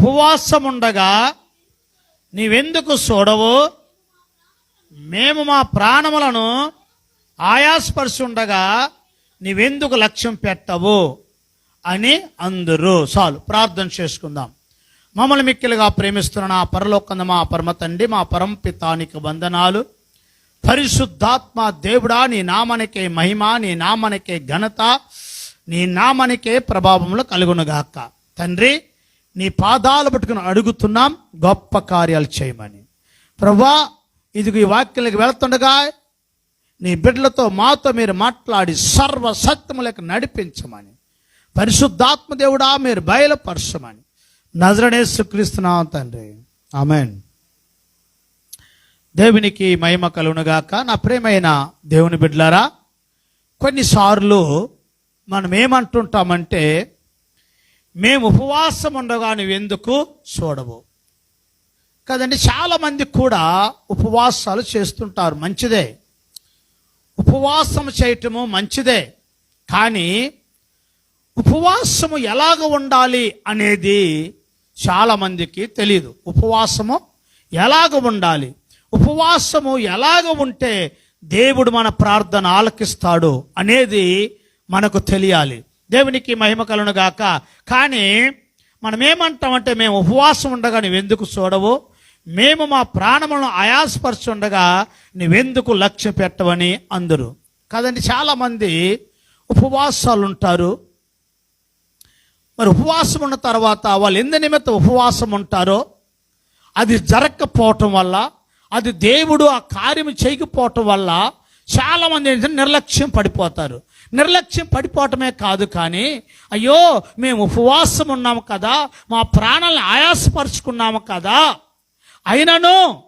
ఉపవాసం ఉండగా నీవెందుకు చూడవు మేము మా ప్రాణములను ఆయాస్పరిచి ఉండగా నీవెందుకు లక్ష్యం పెట్టవు? అని అందరూ చాలు ప్రార్థన చేసుకుందాం. మమ్మల్ని మిక్కిలుగా ప్రేమిస్తున్న నా పరలోకంద మా పరమ తండ్రి మా పరంపితానికి వందనాలు. పరిశుద్ధాత్మ దేవుడా నీ నామనికే మహిమ నీ నామనికే ఘనత నీ నామనికే ప్రభావములు కలుగునుగాక. తండ్రి నీ పాదాలు పట్టుకుని అడుగుతున్నాం గొప్ప కార్యాలు చేయమని. ప్రభా ఇదిగో ఈ వాక్యాలకు వెళ్తుండగా నీ బిడ్డలతో మాతో మీరు మాట్లాడి సర్వసత్యములకు నడిపించమని. పరిశుద్ధాత్మ దేవుడా మీరు బయలుపరచమని. నజరడేసుక్రీస్తున్నాం తండ్రి. ఆమెన్. దేవునికి మహిమ కలుగునుగాక. నా ప్రేమైన దేవుని బిడ్డలారా కొన్నిసార్లు మనం ఏమంటుంటామంటే మేము ఉపవాసం ఉండగా నువ్వెందుకు చూడవు. కదండి చాలామంది కూడా ఉపవాసాలు చేస్తుంటారు. మంచిదే. ఉపవాసం చేయటము మంచిదే. కానీ ఉపవాసము ఎలాగ ఉండాలి అనేది చాలామందికి తెలియదు ఉపవాసము ఎలాగ ఉండాలి? ఉపవాసము ఎలాగ ఉంటే దేవుడు మన ప్రార్థన ఆలకిస్తాడు అనేది మనకు తెలియాలి. దేవునికి మహిమ కలను గాక. కానీ మనం ఏమంటామంటే మేము ఉపవాసం ఉండగా నువ్వెందుకు చూడవు మేము మా ప్రాణములను ఆయాసపరుచుండగా నువ్వెందుకు లక్ష్య పెట్టవని అందరు. కదండి చాలామంది ఉపవాసాలు ఉంటారు మరి ఉపవాసం ఉన్న తర్వాత వాళ్ళు ఎందు నిమిత్తం ఉపవాసం ఉంటారో అది జరగకపోవటం వల్ల అది దేవుడు ఆ కార్యం చేయకపోవటం వల్ల చాలామంది నిర్లక్ష్యం పడిపోతారు. నిర్లక్ష్యం పడిపోవటమే కాదు కానీ అయ్యో మేము ఉపవాసం ఉన్నాము కదా మా ప్రాణాలను ఆయాసపరుచుకున్నాము కదా. అయినను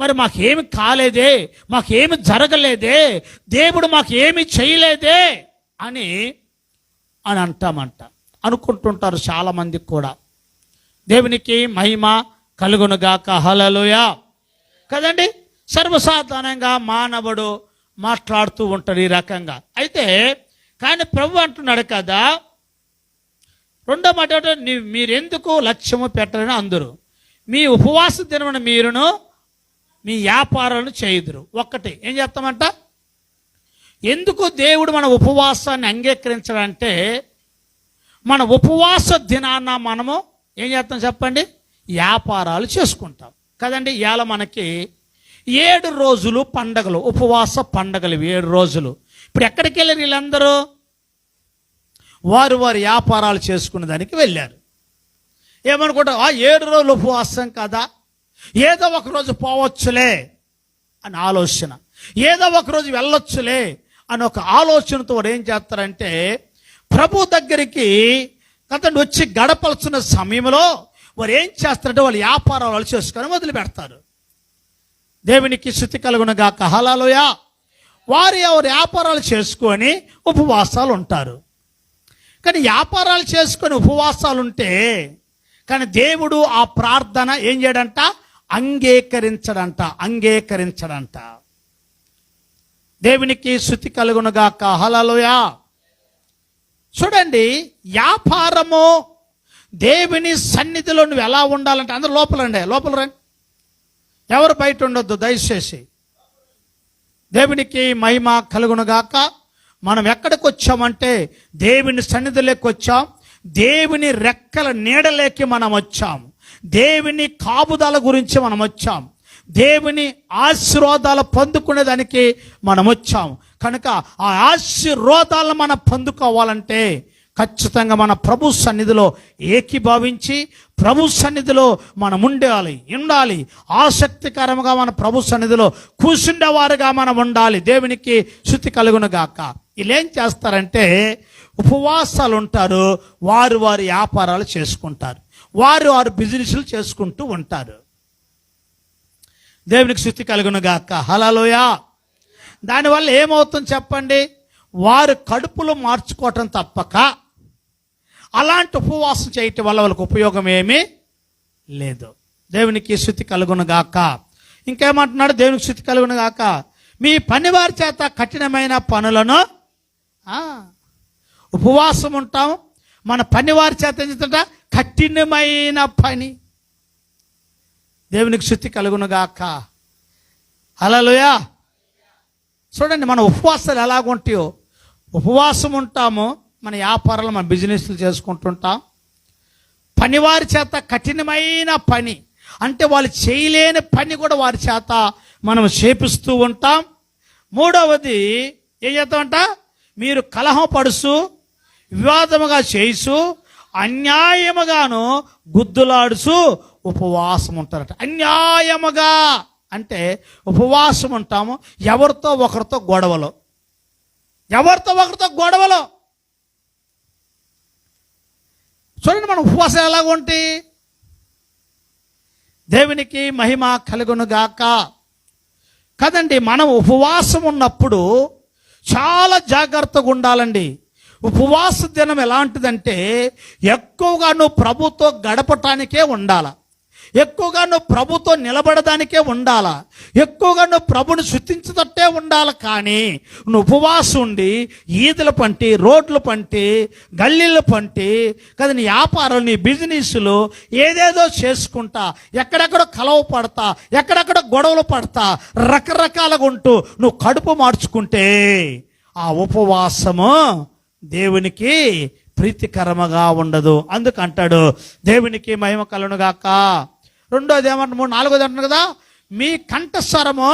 మరి మాకేమి కాలేదే మాకేమి జరగలేదే దేవుడు మాకేమి చేయలేదే అని అని అంటామంట. అనుకుంటుంటారు చాలామంది కూడా. దేవునికి మహిమ కలుగునుగాక. హలలుయ కదండి? సర్వసాధారణంగా మానవుడు మాట్లాడుతూ ఉంటారు ఈ రకంగా. అయితే కానీ ప్రభు అంటున్నాడు కదా రెండో మాట మీరెందుకు లక్ష్యము పెట్టరని అందరూ? మీ ఉపవాస దినమున మీరును మీ వ్యాపారాలను చేయుదురు. ఒక్కటి ఏం చేస్తామంట? ఎందుకు దేవుడు మన ఉపవాసాన్ని అంగీకరించాలంటే మన ఉపవాస దినాన్న మనము ఏం చేస్తాం చెప్పండి? వ్యాపారాలు చేసుకుంటాం. కదండి ఇవాళ మనకి ఏడు రోజులు పండగలు ఉపవాస పండగలు ఏడు రోజులు. ఇప్పుడు ఎక్కడికి వెళ్ళారు వీళ్ళందరూ? వారు వారి వ్యాపారాలు చేసుకునే దానికి వెళ్ళారు. ఏమనుకుంటారు? ఆ ఏడు రోజులు ఉపవాసం కదా. ఏదో ఒక రోజు పోవచ్చులే అని ఆలోచన. ఏదో ఒక రోజు వెళ్ళొచ్చులే అని ఒక ఆలోచనతో వాడు ఏం చేస్తారంటే ప్రభు దగ్గరికి అతను వచ్చి గడపలుచున్న సమయంలో వారు ఏం చేస్తారంటే వాళ్ళు వ్యాపారాలు చేసుకొని వదిలిపెడతారు. దేవునికి శృతి కలుగునగా కహలాలోయ వారు ఎవరు వ్యాపారాలు చేసుకొని ఉపవాసాలు ఉంటారు. కానీ వ్యాపారాలు చేసుకొని ఉపవాసాలు ఉంటే కానీ దేవుడు ఆ ప్రార్థన ఏం చేయడంట? అంగీకరించడంట అంగీకరించడంట. దేవునికి శృతి కలుగునుగాక. హలలోయ చూడండి వ్యాపారము దేవుని సన్నిధిలో నువ్వు ఎలా ఉండాలంటే అందరూ లోపలండి లోపల రండి. ఎవరు బయట ఉండొద్దు దయచేసి. దేవునికి మహిమ కలుగునుగాక. మనం ఎక్కడికి వచ్చామంటే దేవుని సన్నిధిలోకి వచ్చాం. దేవుని రెక్కల నీడలేకి మనం వచ్చాం. దేవుని కాపుదల గురించి మనం వచ్చాం. దేవుని ఆశీర్వాదాలు పొందుకునేదానికి మనం వచ్చాం. కనుక ఆ ఆశీర్వాదాలను మనం పొందుకోవాలంటే ఖచ్చితంగా మన ప్రభు సన్నిధిలో ఏకీభావించి ప్రభు సన్నిధిలో మనం ఉండాలి ఉండాలి. ఆసక్తికరంగా మన ప్రభు సన్నిధిలో కూర్చుండేవారుగా మనం ఉండాలి. దేవునికి శృతి కలుగును గాక. వీళ్ళు ఏం చేస్తారంటే ఉపవాసాలు ఉంటారు వారు వారి వ్యాపారాలు చేసుకుంటారు. వారు వారు బిజినెస్లు చేసుకుంటూ ఉంటారు. దేవునికి శృతి కలుగును గాక. హలలోయ దానివల్ల ఏమవుతుంది చెప్పండి? వారు కడుపులో మార్చుకోవటం తప్పక. అలాంటి ఉపవాసం చేయటం వల్ల వాళ్ళకి ఉపయోగం ఏమీ లేదు. దేవునికి శృతి కలుగునగాక ఇంకేమంటున్నాడు? దేవునికి శృతి కలుగును గాక. మీ పనివారి చేత కఠినమైన పనులను ఉపవాసం ఉంటాం. మన పనివారి చేత ఏం కఠినమైన పని. దేవునికి శుద్ధి కలుగునుగాక అలలుయా చూడండి మన ఉపవాసాలు ఎలాగుంటాయో. ఉపవాసం ఉంటాము. మన వ్యాపారాలు మన బిజినెస్లు చేసుకుంటుంటాం. పనివారి చేత కఠినమైన పని. అంటే వాళ్ళు చేయలేని పని కూడా వారి చేత మనం చేపిస్తూ ఉంటాం. మూడవది ఏం చేస్తామంట? మీరు కలహం పడుసు వివాదముగా చేయిసు అన్యాయముగాను గుద్దులాడుచు ఉపవాసం ఉంటారట అన్యాయముగా అంటే ఉపవాసం ఉంటాము ఎవరితో ఒకరితో గొడవలు. ఎవరితో ఒకరితో గొడవలు? చూడండి మన ఉపవాసం ఎలాగుంటి దేవునికి మహిమ కలుగునుగాక. కదండి మనం ఉపవాసం ఉన్నప్పుడు చాలా జాగ్రత్తగా ఉండాలండి. ఉపవాస దినం ఎలాంటిదంటే ఎక్కువగా నువ్వు ప్రభుతో గడపటానికే ఉండాల. ఎక్కువగా నువ్వు ప్రభుతో నిలబడడానికే ఉండాలా? ఎక్కువగా నువ్వు ప్రభుని శుద్ధించదట్టే ఉండాలి? కానీ నువ్వు ఉపవాసం ఉండి ఈదుల పంటి రోడ్లు పంటి గల్లీలు పంటి కదా నీ వ్యాపారం నీ బిజినెస్లు ఏదేదో చేసుకుంటా ఎక్కడెక్కడ కలవ పడతా ఎక్కడెక్కడ గొడవలు పడతా రకరకాలుగా ఉంటూ నువ్వు కడుపు మార్చుకుంటే ఆ ఉపవాసము దేవునికి ప్రీతికరముగా ఉండదు. అందుకంటాడు దేవునికి మహిమ కలను గాక రెండోది ఏమంటారు మూడు నాలుగోది అంటున్నారు కదా మీ కంఠస్వరము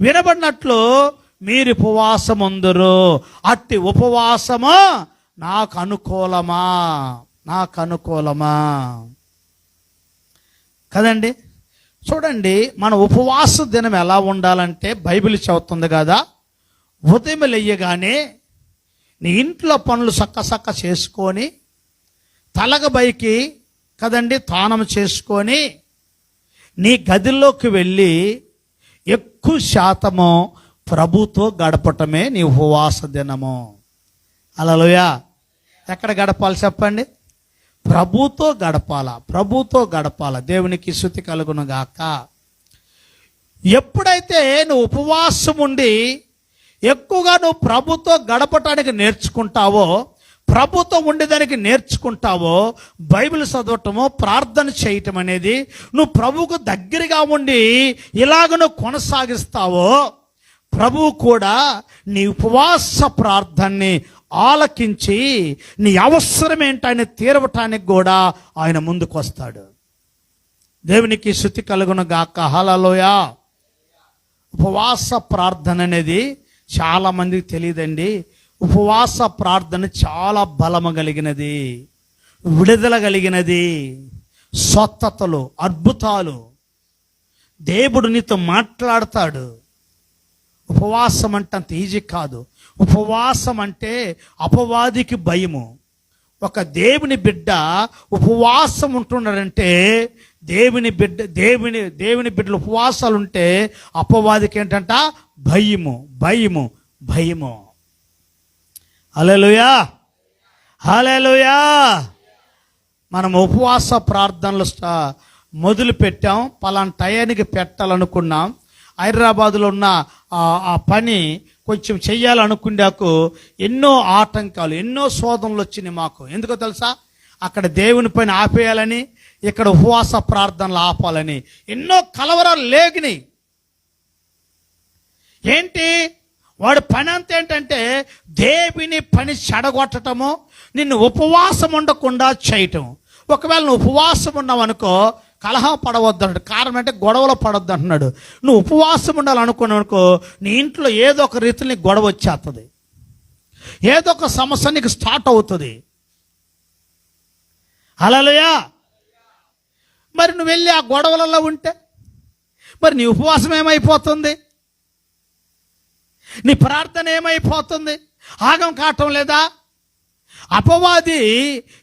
వినబడినట్లు మీరు ఉపవాసముందురు అట్టి ఉపవాసము నాకు అనుకూలమా? నాకు అనుకూలమా? కదండి? చూడండి మన ఉపవాస దినం ఎలా ఉండాలంటే బైబిల్ చదువుతుంది కదా ఉదయం లేయగానే నీ ఇంట్లో పనులు సక్క సక్క చేసుకొని తలగబైకి కదండి తానం చేసుకొని నీ గదిలోకి వెళ్ళి ఎక్కువ శాతము ప్రభుతో గడపటమే నీ ఉపవాస దినము. అలలోయా. ఎక్కడ గడపాలి చెప్పండి? ప్రభుతో గడపాల? ప్రభుతో గడపాల? దేవునికి శృతి కలుగును గాక. ఎప్పుడైతే నువ్వు ఉపవాసం ఉండి ఎక్కువగా నువ్వు ప్రభుతో గడపటానికి నేర్చుకుంటావో ప్రభుతో ఉండేదానికి నేర్చుకుంటావో బైబిల్ చదవటమో ప్రార్థన చేయటం అనేది నువ్వు ప్రభువుకు దగ్గరగా ఉండి ఇలాగ నువ్వు కొనసాగిస్తావో ప్రభువు కూడా నీ ఉపవాస ప్రార్థనని ఆలకించి నీ అవసరం ఏంటని తీరవటానికి కూడా ఆయన ముందుకు వస్తాడు. దేవునికి శృతి కలుగును గాక. హలలోయా ఉపవాస ప్రార్థన అనేది చాలామందికి తెలియదండి. ఉపవాస ప్రార్థన చాలా బలము కలిగినది విడుదల కలిగినది. స్వస్థతలు అద్భుతాలు. దేవుడు నీతో మాట్లాడతాడు. ఉపవాసం అంటే అంత ఈజీ కాదు. ఉపవాసం అంటే అపవాదికి భయము. ఒక దేవుని బిడ్డ ఉపవాసం ఉంటున్నాడంటే దేవుని బిడ్డ దేవుని దేవుని బిడ్డలు ఉపవాసాలు ఉంటే అపవాదికి ఏంటంట? భయము భయము భయము. హల్లెలూయా. హల్లెలూయా. మనం ఉపవాస ప్రార్థనలు మొదలు పెట్టాం. పలానా టయానికి పెట్టాలనుకున్నాం. హైదరాబాద్లో ఉన్న ఆ- ఆ పని కొంచెం చెయ్యాలనుకున్నాకు ఎన్నో ఆటంకాలు ఎన్నో శోధనలు వచ్చినాయి మాకు. ఎందుకో తెలుసా? అక్కడ దేవుని పైన ఆపేయాలని ఇక్కడ ఉపవాస ప్రార్థనలు ఆపాలని ఎన్నో కలవరాలు లేగినాయి. ఏంటి? వాడు పని అంత ఏంటంటే దేవిని పని చెడగొట్టటము నిన్ను ఉపవాసం ఉండకుండా చేయటం. ఒకవేళ నువ్వు ఉపవాసం ఉన్నావు అనుకో కలహం పడవద్దు అంటాడు కారణం అంటే గొడవలు పడవద్దు అంటున్నాడు నువ్వు ఉపవాసం ఉండాలనుకున్నావు అనుకో నీ ఇంట్లో ఏదో ఒక రీతిలో నీకు గొడవ వచ్చేస్తుంది ఏదో ఒక సమస్య నీకు స్టార్ట్ అవుతుంది. అలలయా మరి నువ్వు వెళ్ళి ఆ గొడవలలో ఉంటే మరి నీ ఉపవాసం ఏమైపోతుంది? నీ ప్రార్థన ఏమైపోతుంది? ఆగం కావటం లేదా? అపవాది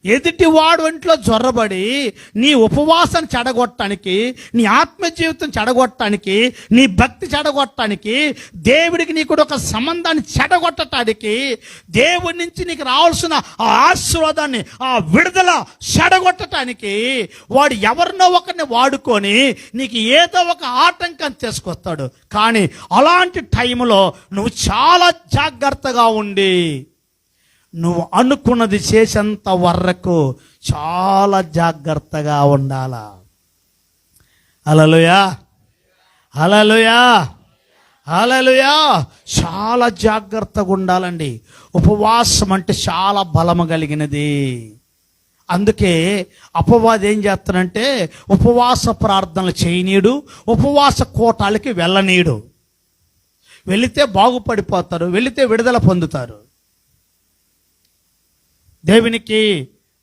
ఎదుటివాడు ఇంట్లో జొర్రబడి నీ ఉపవాసాన్ని చెడగొట్టడానికి నీ ఆత్మ జీవితం చెడగొట్టడానికి నీ భక్తి చెడగొట్టడానికి దేవుడికి నీకు ఒక సంబంధాన్ని చెడగొట్టడానికి దేవుడి నుంచి నీకు రావాల్సిన ఆ ఆశీర్వాదాన్ని ఆ విడుదల చెడగొట్టడానికి వాడు ఎవరినో ఒకరిని వాడుకొని నీకు ఏదో ఒక ఆటంకం తీసుకొస్తాడు. కానీ అలాంటి టైంలో నువ్వు చాలా జాగ్రత్తగా ఉండి నువ్వు అనుకున్నది చేసేంత వరకు చాలా జాగ్రత్తగా ఉండాలా. అలలుయా అలలుయా అలలుయా చాలా జాగ్రత్తగా ఉండాలండి. ఉపవాసం అంటే చాలా బలము కలిగినది. అందుకే అపవాది ఏం చేస్తానంటే ఉపవాస ప్రార్థనలు చేయనీడు ఉపవాస కోటాలకి వెళ్ళనీయుడు. వెళితే బాగుపడిపోతారు వెళితే విడుదల పొందుతారు. దేవునికి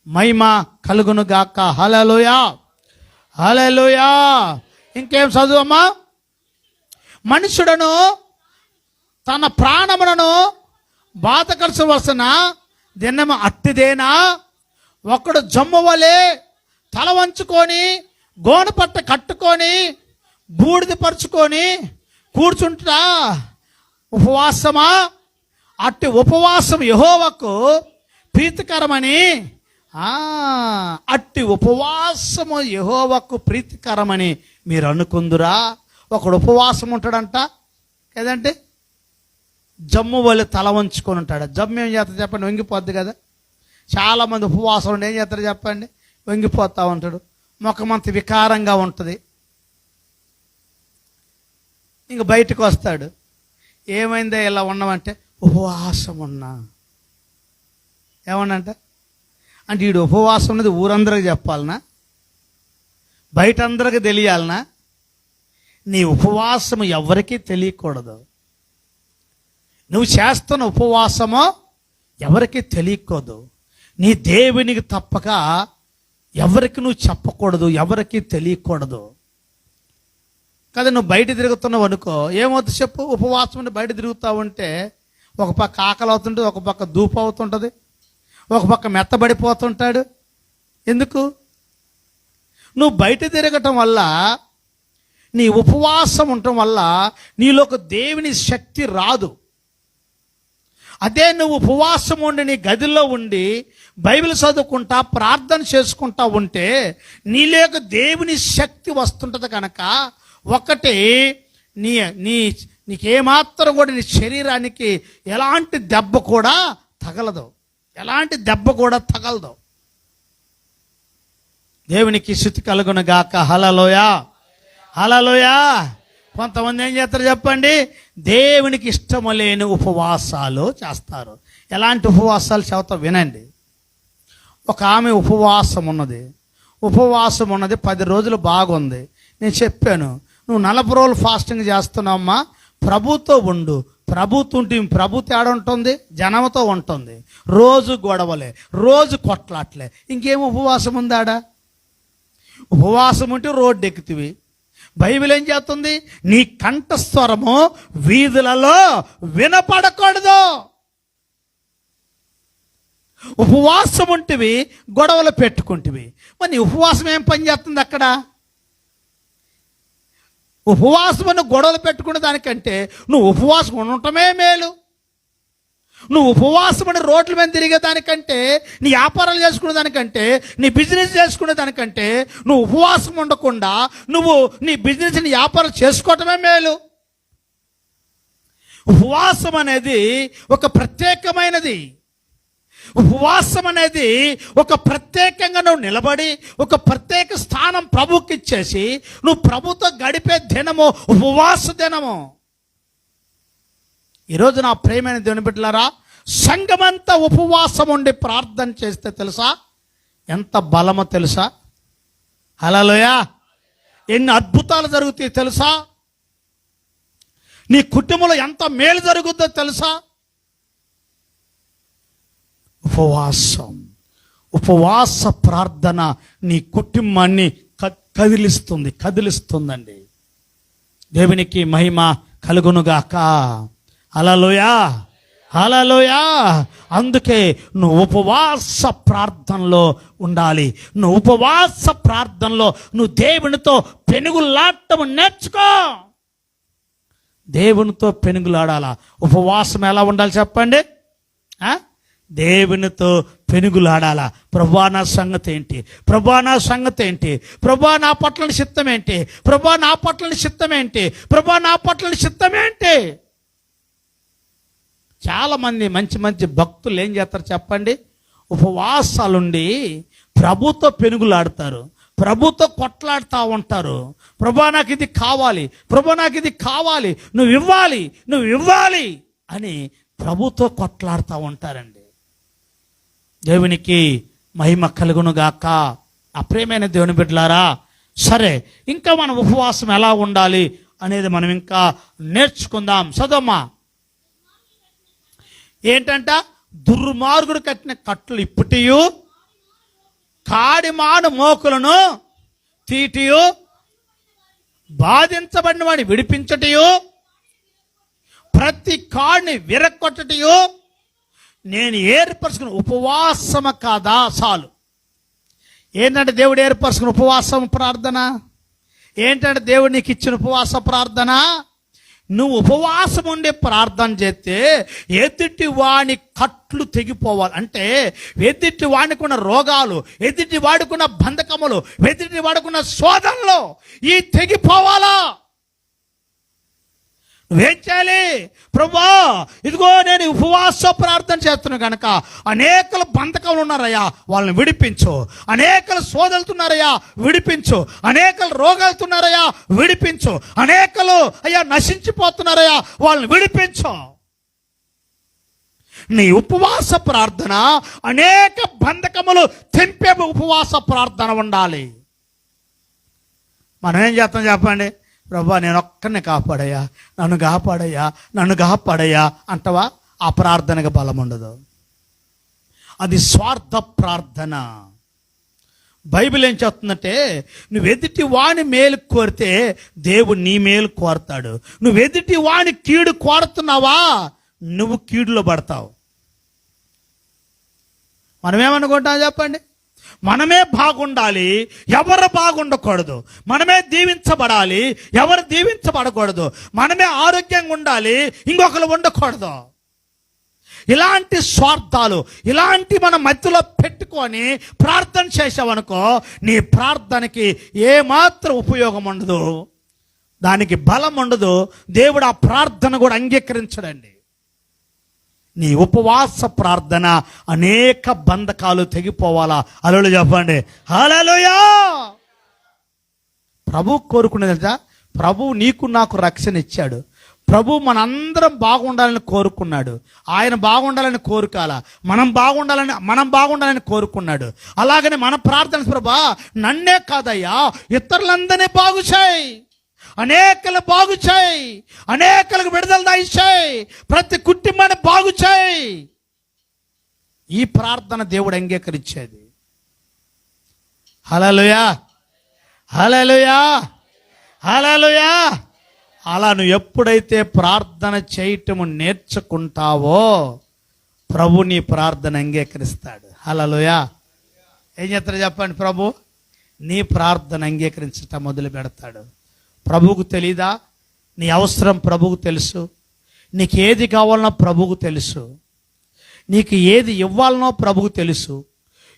మహిమ కలుగును గాక. హలలోయా హలలోయా ఇంకేం చదువమ్మా? మనుషుడను తన ప్రాణములను బాధకరచవలసిన దినము అట్టిదేనా? ఒకడు జమ్ము వలె తల వంచుకొని గోనపట్ట కట్టుకొని బూడిద పరుచుకొని కూర్చుంటా ఉపవాసమా? అట్టి ఉపవాసం యహోవకు ప్రీతికరమని? అట్టి ఉపవాసము యహోవకు ప్రీతికరమని మీరు అనుకుందురా? ఒకడు ఉపవాసం ఉంటాడంట. కదంటే జమ్ము వాళ్ళు తల వంచుకొని ఉంటాడు. జమ్ము ఏం చేస్తారు చెప్పండి? వంగిపోద్ది కదా. చాలామంది ఉపవాసం ఉండి ఏం చేస్తారు చెప్పండి? వంగిపోతూ ఉంటాడు. ముఖమంత వికారంగా ఉంటుంది. ఇంక బయటకు వస్తాడు. ఏమైందో ఇలా ఉన్నామంటే ఉపవాసం ఉన్నా. ఏమన్నంట అంటే వీడు ఉపవాసం అనేది ఊరందరికి చెప్పాలనా? బయట అందరికి తెలియాలనా? నీ ఉపవాసం ఎవరికీ తెలియకూడదు. నువ్వు చేస్తున్న ఉపవాసమో ఎవరికీ తెలియకూడదు. నీ దేవునికి తప్పక ఎవరికి నువ్వు చెప్పకూడదు ఎవరికి తెలియకూడదు. కదా నువ్వు బయట తిరుగుతున్నావు అనుకో ఏమవుతుంది చెప్పు? ఉపవాసం బయట తిరుగుతావు ఉంటే ఒక పక్క ఆకలి అవుతుంటుంది ఒక పక్క దూపు అవుతుంటుంది. ఒక పక్క మెత్తబడిపోతుంటాడు. ఎందుకు? నువ్వు బయట తిరగటం వల్ల నీ ఉపవాసం ఉండటం వల్ల నీలో ఒక దేవుని శక్తి రాదు. అదే నువ్వు ఉపవాసం ఉండి నీ గదిలో ఉండి బైబిల్ చదువుకుంటా ప్రార్థన చేసుకుంటా ఉంటే నీలోకి దేవుని శక్తి వస్తుంటది కనుక ఒకటి నీ నీ నీకేమాత్రం కూడా నీ శరీరానికి ఎలాంటి దెబ్బ కూడా తగలదు. ఎలాంటి దెబ్బ కూడా తగలదు. దేవునికి శృతి కలుగును గాక హలలోయా హలలోయా కొంతమంది ఏం చేస్తారు చెప్పండి? దేవునికి ఇష్టము లేని ఉపవాసాలు చేస్తారు. ఎలాంటి ఉపవాసాలు చెబుతా వినండి. ఒక ఆమె ఉపవాసం ఉన్నది. ఉపవాసం ఉన్నది పది రోజులు బాగుంది. నేను చెప్పాను నువ్వు నలభై రోజులు ఫాస్టింగ్ చేస్తున్నావమ్మా ప్రభుతో ఉండు ప్రభుత్వ ప్రభు తేడా ఉంటుంది జనంతో ఉంటుంది. రోజు గొడవలే రోజు కొట్లాట్లే. ఇంకేం ఉపవాసం ఉందాడా ఉపవాసం ఉంటే రోడ్డు ఎక్కుతివి. బైబిల్ ఏం చేస్తుంది? నీ కంఠస్వరము వీధులలో వినపడకూడదు. ఉపవాసం ఉంటివి గొడవలు పెట్టుకుంటివి. మరి ఉపవాసం ఏం పని చేస్తుంది అక్కడ? ఉపవాసమని గొడవలు పెట్టుకునే దానికంటే నువ్వు ఉపవాసం ఉండటమే మేలు. నువ్వు ఉపవాసమని రోడ్ల మీద తిరిగే దానికంటే నీ వ్యాపారాలు చేసుకునే దానికంటే నీ బిజినెస్ చేసుకునే దానికంటే నువ్వు ఉపవాసం ఉండకుండా నువ్వు నీ బిజినెస్ని వ్యాపారం చేసుకోవటమే మేలు. ఉపవాసం అనేది ఒక ప్రత్యేకమైనది. ఉపవాసం అనేది ఒక ప్రత్యేకంగా నువ్వు నిలబడి ఒక ప్రత్యేక స్థానం ప్రభుకి ఇచ్చేసి నువ్వు ప్రభుతో గడిపే దినము ఉపవాస దినము. ఈరోజు నా ప్రేమైన దేవుని బిడ్డలారా సంఘమంతా ఉపవాసం ఉండి ప్రార్థన చేస్తే తెలుసా? ఎంత బలమో తెలుసా? హలోయా ఎన్ని అద్భుతాలు జరుగుతాయి తెలుసా? నీ కుటుంబంలో ఎంత మేలు జరుగుద్దో తెలుసా? ఉపవాసం. ఉపవాస ప్రార్థన నీ కుటుంబాన్ని క- కదిలిస్తుంది కదిలిస్తుందండి. దేవునికి మహిమ కలుగునుగాక. అలలోయా అలలోయా అందుకే నువ్వు ఉపవాస ప్రార్థనలో ఉండాలి. నువ్వు ఉపవాస ప్రార్థనలో నువ్వు దేవునితో పెనుగులాడటం నేర్చుకో. దేవునితో పెనుగులాడాలా? ఉపవాసం ఎలా ఉండాలి చెప్పండి? ఆ? దేవునితో పెనుగులాడాలా? ప్రభా నా సంగతి ఏంటి? ప్రభా నా సంగతి ఏంటి? ప్రభా నా పట్ల చిత్తం ఏంటి? ప్రభా నా పట్ల చిత్తం ఏంటి? ప్రభా నా పట్ల చిత్తం ఏంటి? చాలామంది మంచి మంచి భక్తులు ఏం చేస్తారు చెప్పండి? ఉపవాసాలుండి ప్రభుతో పెనుగులాడతారు. ప్రభుతో కొట్లాడుతూ ఉంటారు. ప్రభా నాకు ఇది కావాలి. ప్రభా నాకు ఇది కావాలి. నువ్వు ఇవ్వాలి. నువ్వు ఇవ్వాలి అని ప్రభుతో కొట్లాడుతూ ఉంటారండి. దేవునికి మహిమ కలుగును గాక అప్రేమైన దేవుని బిడ్డలారా సరే ఇంకా మన ఉపవాసం ఎలా ఉండాలి అనేది మనం ఇంకా నేర్చుకుందాం. చదమ్మా ఏంటంట? దుర్మార్గుడు కట్టిన కట్లు ఇప్పటియు కాడిమాను మోకులను తీటియు బాధించబడిన వాడిని విడిపించటయు ప్రతి కాడిని విరక్కొట్టటయు నేను ఏర్పరచుకున్న ఉపవాసమ కాదా చాలు. ఏంటంటే దేవుడు ఏర్పరచుకున్న ఉపవాసం ప్రార్థన? ఏంటంటే దేవుడు నీకు ఇచ్చిన ఉపవాస ప్రార్థన? నువ్వు ఉపవాసం ఉండే ప్రార్థన చేస్తే ఎదుటి వాని కట్లు తెగిపోవాలి. అంటే ఎదుటి వాడుకున్న రోగాలు ఎదుటి వాడుకున్న బంధకములు ఎదుటి వాడుకున్న శోధనలు ఈ తెగిపోవాలా? నువ్వేం చేయాలి ప్రభా ఇదిగో నేను ఉపవాస ప్రార్థన చేస్తున్నాను కనుక అనేకలు బంధకంలో ఉన్నారయ్యా వాళ్ళని విడిపించు. అనేకలు సోదలుతున్నారయ్యా విడిపించు. అనేకలు రోగాలుతున్నారయ్యా విడిపించు. అనేకలు అయ్యా నశించిపోతున్నారయ్యా వాళ్ళని విడిపించు. నీ ఉపవాస ప్రార్థన అనేక బంధకములు తెంపే ఉపవాస ప్రార్థన ఉండాలి. మనం ఏం చేస్తాం చెప్పండి? ప్రభా నేను ఒక్కరిని కాపాడయ్యా. నన్ను కాపాడయ్యా. నన్ను కాపాడయ్యా అంటవా? ఆ ప్రార్థనకు బలం ఉండదు. అది స్వార్థ ప్రార్థన. బైబిల్ ఏం చెప్తుందంటే నువ్వు ఎదుటి వాని మేలు కోరితే దేవుడు నీ మేలు కోరతాడు. నువ్వు ఎదుటి వాని కీడు కోరుతున్నావా? నువ్వు కీడులో పడతావు. మనమేమనుకుంటాం చెప్పండి? మనమే బాగుండాలి ఎవరు బాగుండకూడదు. మనమే దీవించబడాలి ఎవరు దీవించబడకూడదు. మనమే ఆరోగ్యంగా ఉండాలి ఇంకొకరు ఉండకూడదు. ఇలాంటి స్వార్థాలు ఇలాంటి మన మధ్యలో పెట్టుకొని ప్రార్థన చేసావనుకో నీ ప్రార్థనకి ఏమాత్రం ఉపయోగం ఉండదు. దానికి బలం ఉండదు. దేవుడు ఆ ప్రార్థన కూడా అంగీకరించడండి. నీ ఉపవాస ప్రార్థన అనేక బంధకాలు తెగిపోవాలా? అలలు చెప్పండి. హలలుయా ప్రభు కోరుకునేది ప్రభు నీకు నాకు రక్షణ ఇచ్చాడు. ప్రభు మనందరం బాగుండాలని కోరుకున్నాడు. ఆయన బాగుండాలని కోరుకాల. మనం బాగుండాలని మనం బాగుండాలని కోరుకున్నాడు. అలాగనే మన ప్రార్థన ప్రభా నన్నే కాదయ్యా ఇతరులందరినీ బాగుచాయి అనేకలు బాగు చేయి. అనేకలకు విడుదల దాయిచ్చాయి ప్రతి కుటుంబాన్ని బాగు చేయి. ఈ ప్రార్థన దేవుడు అంగీకరించేది. హలలుయా హలలుయా హలలుయా అలా నువ్వు ఎప్పుడైతే ప్రార్థన చేయటము నేర్చుకుంటావో ప్రభు నీ ప్రార్థన అంగీకరిస్తాడు. హలలుయా ఏం చేస్తాడు చెప్పండి ప్రభు? నీ ప్రార్థన అంగీకరించటం మొదలు పెడతాడు. ప్రభువుకు తెలీదా? నీ అవసరం ప్రభువుకు తెలుసు. నీకు ఏది కావాలనో ప్రభువుకు తెలుసు. నీకు ఏది ఇవ్వాలనో ప్రభువుకు తెలుసు.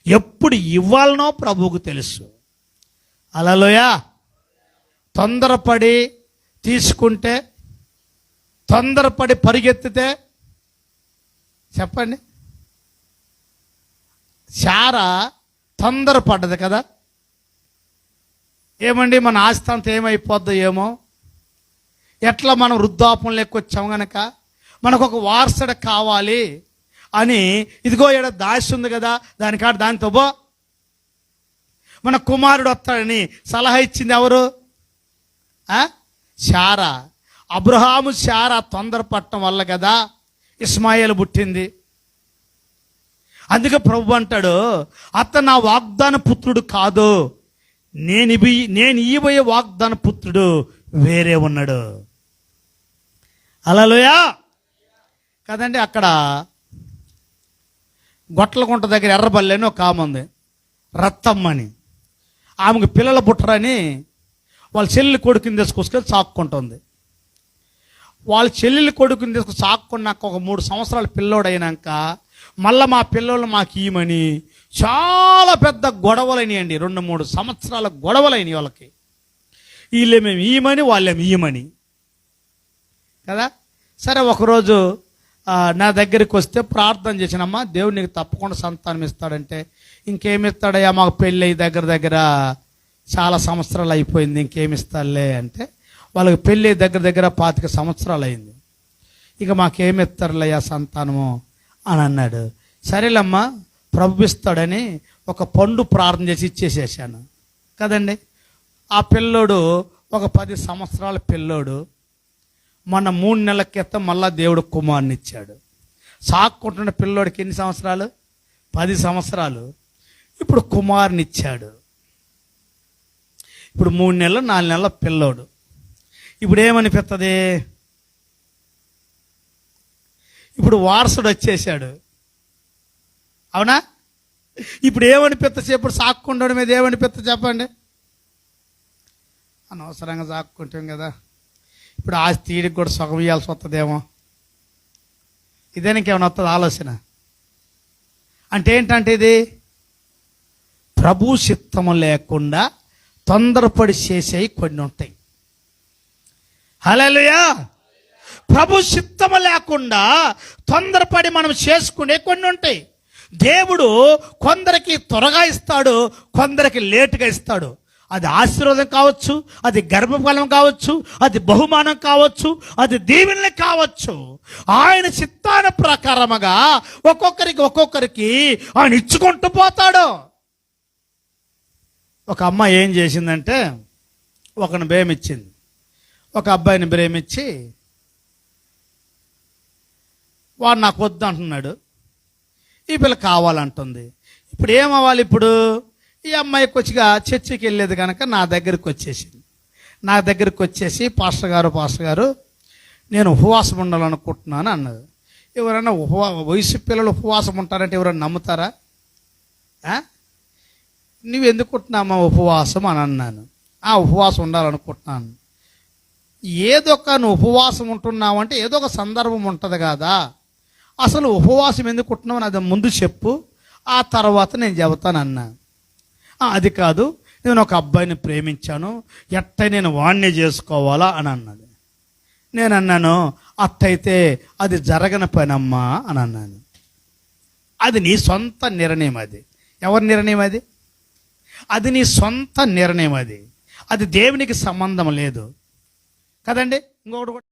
ఎప్పుడు ఇవ్వాలనో ప్రభువుకు తెలుసు. అలలోయా! తొందరపడి తీసుకుంటే తొందరపడి పరిగెత్తితే చెప్పండి. చార తొందరపడ్డది కదా? ఏమండి మన ఆస్తి ఏమైపోద్దో ఏమో? ఎట్లా మనం వృద్ధాపం లెక్కొచ్చాం గనక? మనకు ఒక వారసుడు కావాలి అని ఇదిగో ఈడ దాసి ఉంది కదా దానికాడ దానితో బో మన కుమారుడు వస్తాడని సలహా ఇచ్చింది ఎవరు? శారా. అబ్రహాము శారా తొందరపడటం వల్ల కదా ఇస్మాయిల్ పుట్టింది. అందుకే ప్రభు అంటాడు అత నా వాగ్దాన పుత్రుడు కాదు. నేను నేను ఇవ్వబోయే వాగ్దాన పుత్రుడు వేరే ఉన్నాడు. అలలోయా కదండి అక్కడ గొట్లకుంట దగ్గర ఎర్రబల్లి అని ఒక ఆమె ఉంది. రత్తమ్మని ఆమెకు పిల్లల పుట్టరని వాళ్ళ చెల్లెలు కొడుకుని తీసుకొచ్చుకొని సాక్కుంటుంది. వాళ్ళ చెల్లెలు కొడుకుని తీసుకొని సాక్కున్నాక ఒక మూడు సంవత్సరాల పిల్లోడైనాక మళ్ళీ మా పిల్లలు మాకు ఇయ్యమని చాలా పెద్ద గొడవలైనాయండి. రెండు మూడు సంవత్సరాల గొడవలైనవి వాళ్ళకి. వీళ్ళేమేమి ఈయమని వాళ్ళేమి ఈయమని కదా? సరే ఒకరోజు నా దగ్గరికి వస్తే ప్రార్థన చేసినమ్మా దేవుడు నీకు తప్పకుండా సంతానం ఇస్తాడంటే. ఇంకేమి ఇస్తాడయ్యా మాకు పెళ్ళి దగ్గర దగ్గర చాలా సంవత్సరాలు అయిపోయింది ఇంకేమి ఇస్తాడులే అంటే వాళ్ళకి పెళ్ళి దగ్గర దగ్గర పాతిక సంవత్సరాలు అయింది. ఇక మాకేమిస్తారులయ్యా సంతానము? అని అన్నాడు. సరేలమ్మా ప్రభవిస్తాడని ఒక పండు ప్రార్థన చేసి ఇచ్చేసేసాను. కదండి? ఆ పిల్లోడు ఒక పది సంవత్సరాల పిల్లోడు. మొన్న మూడు నెలల క్రితం మళ్ళా దేవుడు కుమారుని ఇచ్చాడు. సాక్కుంటున్న పిల్లోడికి ఎన్ని సంవత్సరాలు? పది సంవత్సరాలు. ఇప్పుడు కుమారుని ఇచ్చాడు. ఇప్పుడు మూడు నెలలు నాలుగు నెలల పిల్లోడు. ఇప్పుడు ఏమనిపిస్తుంది ఇప్పుడు వారసుడు వచ్చేసాడు. అవునా? ఇప్పుడు ఏమనిపిస్త ఇప్పుడు సాక్కుండడం మీద ఏమనిపిస్త చెప్పండి అనవసరంగా సాక్కుంటాం కదా. ఇప్పుడు ఆస్తి తీడికి కూడా సగం ఇవ్వాల్సి వస్తుందేమో ఇదే నీకేమైనా వస్తుంది ఆలోచన? అంటే ఏంటంటే ఇది? ప్రభు చిత్తము లేకుండా తొందరపడి చేసేవి కొన్ని ఉంటాయి. హలోయా ప్రభు చిత్తము లేకుండా తొందరపడి మనం చేసుకునే కొన్ని ఉంటాయి. దేవుడు కొందరికి త్వరగా ఇస్తాడు కొందరికి లేటుగా ఇస్తాడు. అది ఆశీర్వాదం కావచ్చు అది గర్భఫలం కావచ్చు అది బహుమానం కావచ్చు అది దీవెనలు కావచ్చు. ఆయన చిత్తాన ప్రకారముగా ఒక్కొక్కరికి ఒక్కొక్కరికి ఆయన ఇచ్చుకుంటూ పోతాడు. ఒక అమ్మ ఏం చేసిందంటే ఒకని ప్రేమిచ్చింది. ఒక అబ్బాయిని ప్రేమించి వాడు నాకు వద్దు అంటున్నాడు. ఈ పిల్ల కావాలంటుంది. ఇప్పుడు ఏమవ్వాలి ఇప్పుడు? ఈ అమ్మాయి కొచ్చిగా చర్చికి వెళ్ళేది కనుక నా దగ్గరికి వచ్చేసింది. నా దగ్గరికి వచ్చేసి పాస్టర్ గారు పాస్టర్ గారు నేను ఉపవాసం ఉండాలనుకుంటున్నాను అన్నది. ఎవరైనా ఉపవా వయసు పిల్లలు ఉపవాసం ఉంటారంటే ఎవరైనా నమ్ముతారా? నువ్వు ఎందుకుంటున్నామా ఉపవాసం అని అన్నాను. ఆ ఉపవాసం ఉండాలనుకుంటున్నాను. ఏదో ఒక నువ్వు ఉపవాసం ఉంటున్నావు అంటే ఏదో ఒక సందర్భం ఉంటుంది కదా. అసలు ఉపవాసం ఎందుకు ఉంటున్నావు అని అది ముందు చెప్పు. ఆ తర్వాత నేను చెబుతాను అన్నా. అది కాదు నేను ఒక అబ్బాయిని ప్రేమించాను. ఎట్ట నేను వాణ్ణి చేసుకోవాలా అని అన్నది. నేను అన్నాను అట్టయితే అది జరగని పనమ్మా అని అన్నాను. అది నీ సొంత నిర్ణయం అది. ఎవరి నిర్ణయం అది? అది నీ సొంత నిర్ణయం అది. అది దేవునికి సంబంధం లేదు. కదండి? ఇంకొకటి